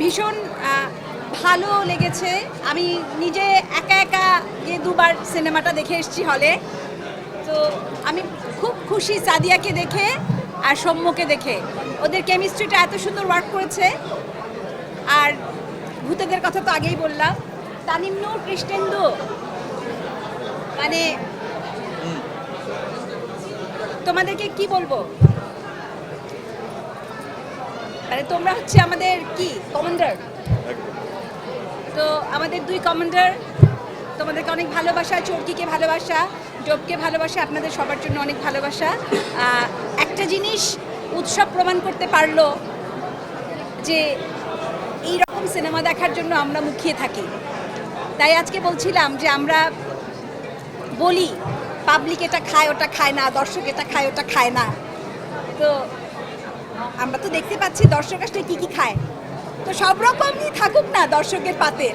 ভীষণ ভালো লেগেছে। আমি নিজে একা একা গিয়ে দুবার সিনেমাটা দেখে এসেছি হলে। তো আমি খুব খুশি সাদিয়াকে দেখে আর সৌম্যকে দেখে। ওদের কেমিস্ট্রিটা এত সুন্দর ওয়ার্ক করেছে। আর ভূতেদের কথা তো আগেই বললাম। তানিম নূর কৃষ্ণেন্দু মানে তোমাদেরকে কি বলব? মানে তোমরা হচ্ছে আমাদের কি? কমান্ডার তো আমাদের দুই কমান্ডার তোমাদেরকে অনেক ভালোবাসা, চর্কিকে ভালোবাসা, ডোবকে ভালোবাসা, আপনাদের সবার জন্য অনেক ভালোবাসা। একটা জিনিস উৎসব প্রমাণ করতে পারল যে এই রকম সিনেমা দেখার জন্য আমরা মুখিয়ে থাকি। তাই আজকে বলছিলাম যে আমরা বলি পাবলিক এটা খায়, ওটা খায় না, দর্শক এটা খায়, ওটা খায় না। তো আমরা তো দেখতে পাচ্ছি দর্শক আসলে কি কি খায়। তো সব রকমই থাকুক না দর্শকের পাতে।